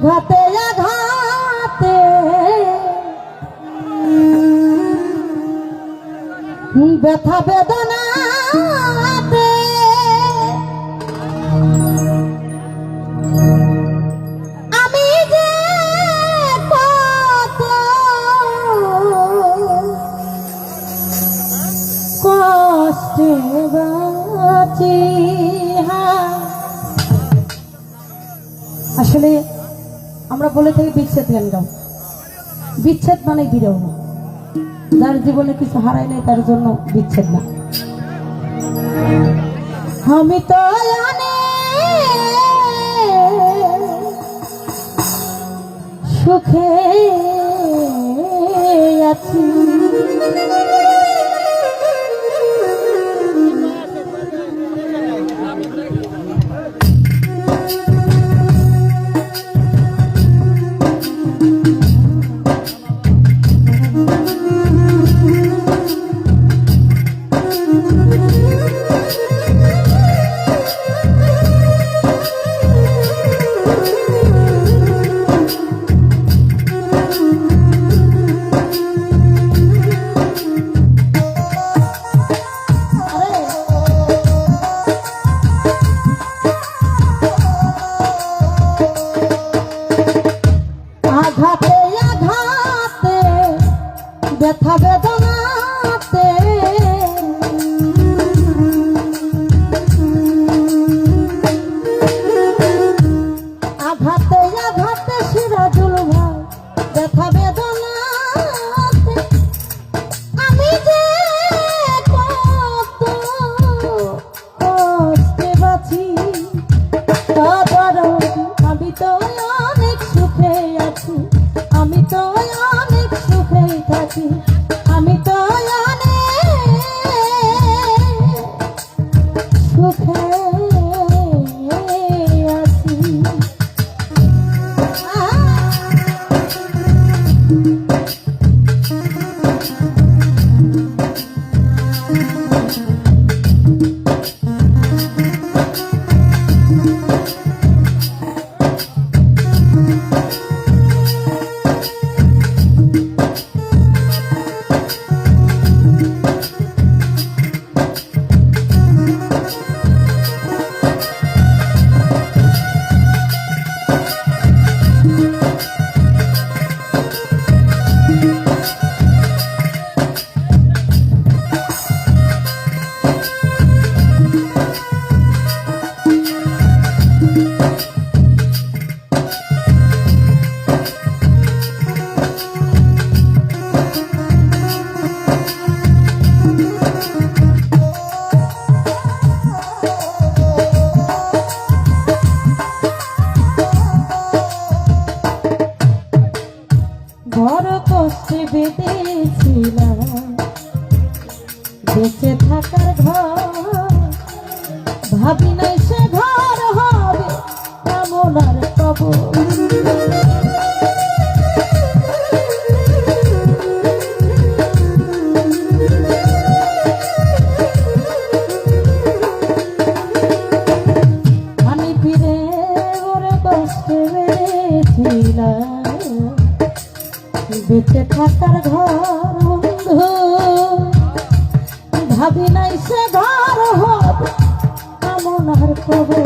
আঘাতে। আঘাতে ব্যথা বেদনাতে। আমি যে কত কষ্টে আসলে আমরা বলে থাকি বিচ্ছেদ গান বিচ্ছেদ মানে বিরহ। যার জীবনে কিছু হারায় নাই, তার জন্য বিচ্ছেদ না। আমি তো সুখে আছি। কষ্টে বেঁধেছিলাম। বেঁচে থাকার ঘর ভাবি নাই সে ঘর হবে কেমন আর কবর বেঁচে থাকার ঘর বন্ধু। ভাবি নাই সে ঘর হব এমন আর কবে?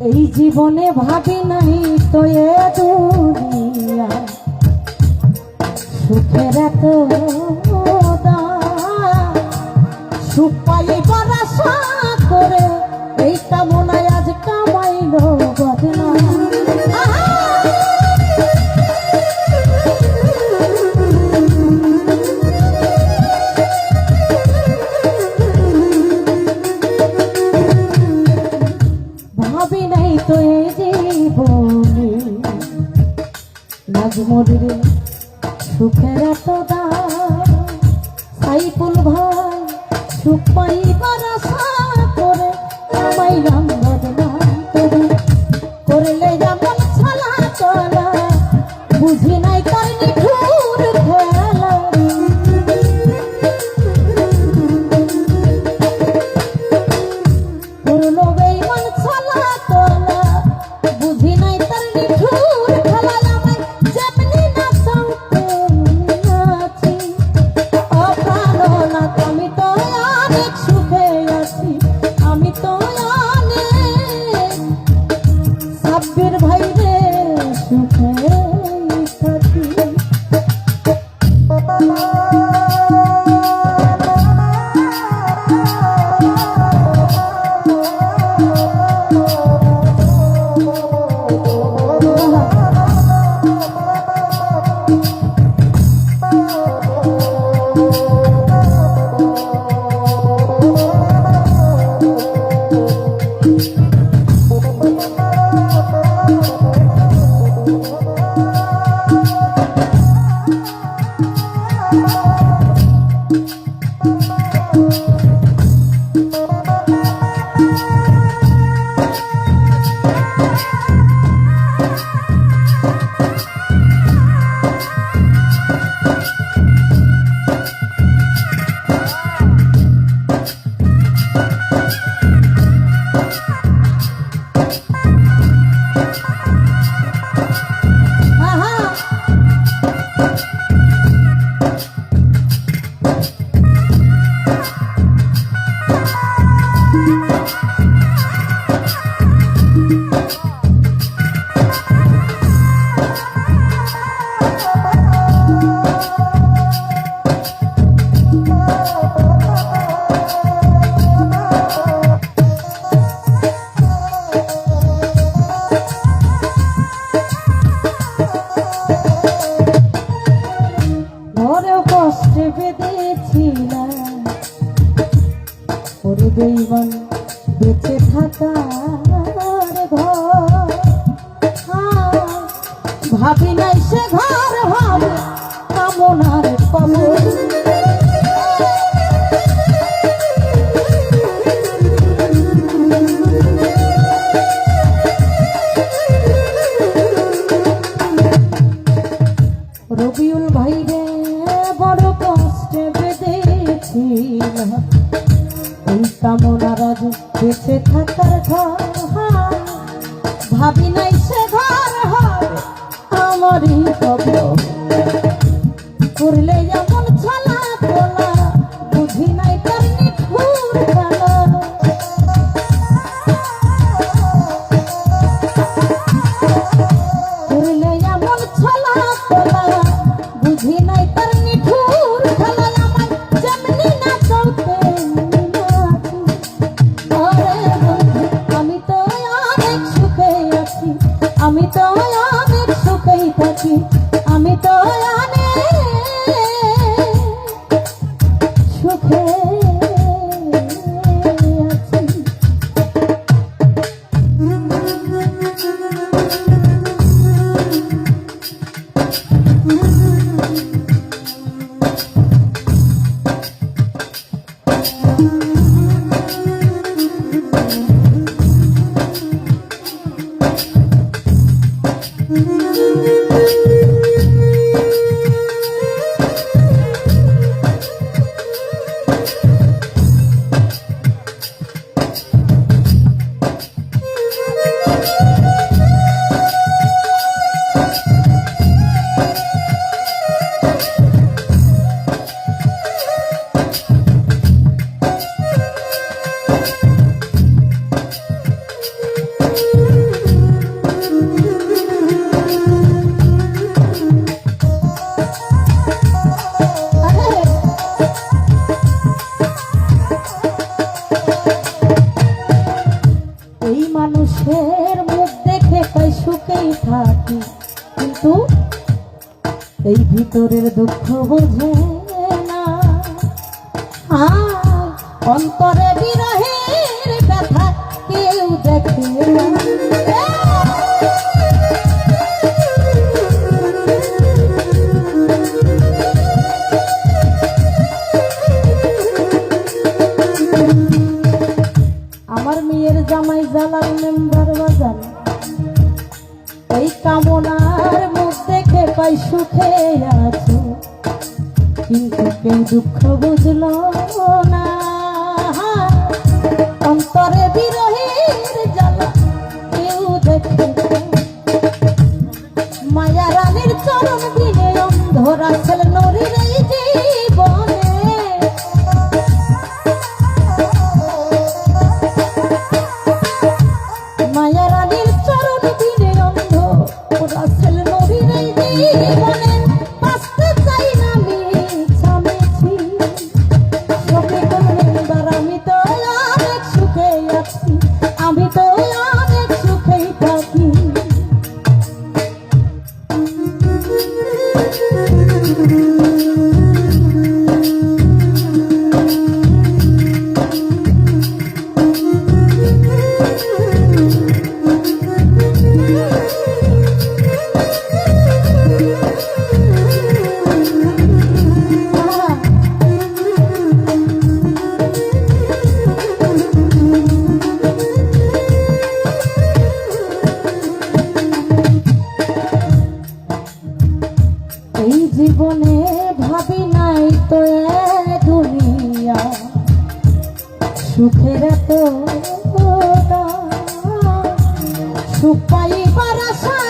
এই জীবনে ভাবি নাই তো এ দুনিয়া। সুখের তো সুখ পাইবার আশা মরিলে সুখের এত বেঁধেছিলাম ওরে দৈবন অন্তরের দুঃখ বোঝে। দুঃখ বুঝল না। অন্তরে বিরহের জ্বালা কেউ দেখে মায়া রানীর চরণ দিনে অন্ধ রাখল নরী রে এই জীবনে ভাবি নাই তো দুনিয়া। সুখের তো সুখ পাইবার আশা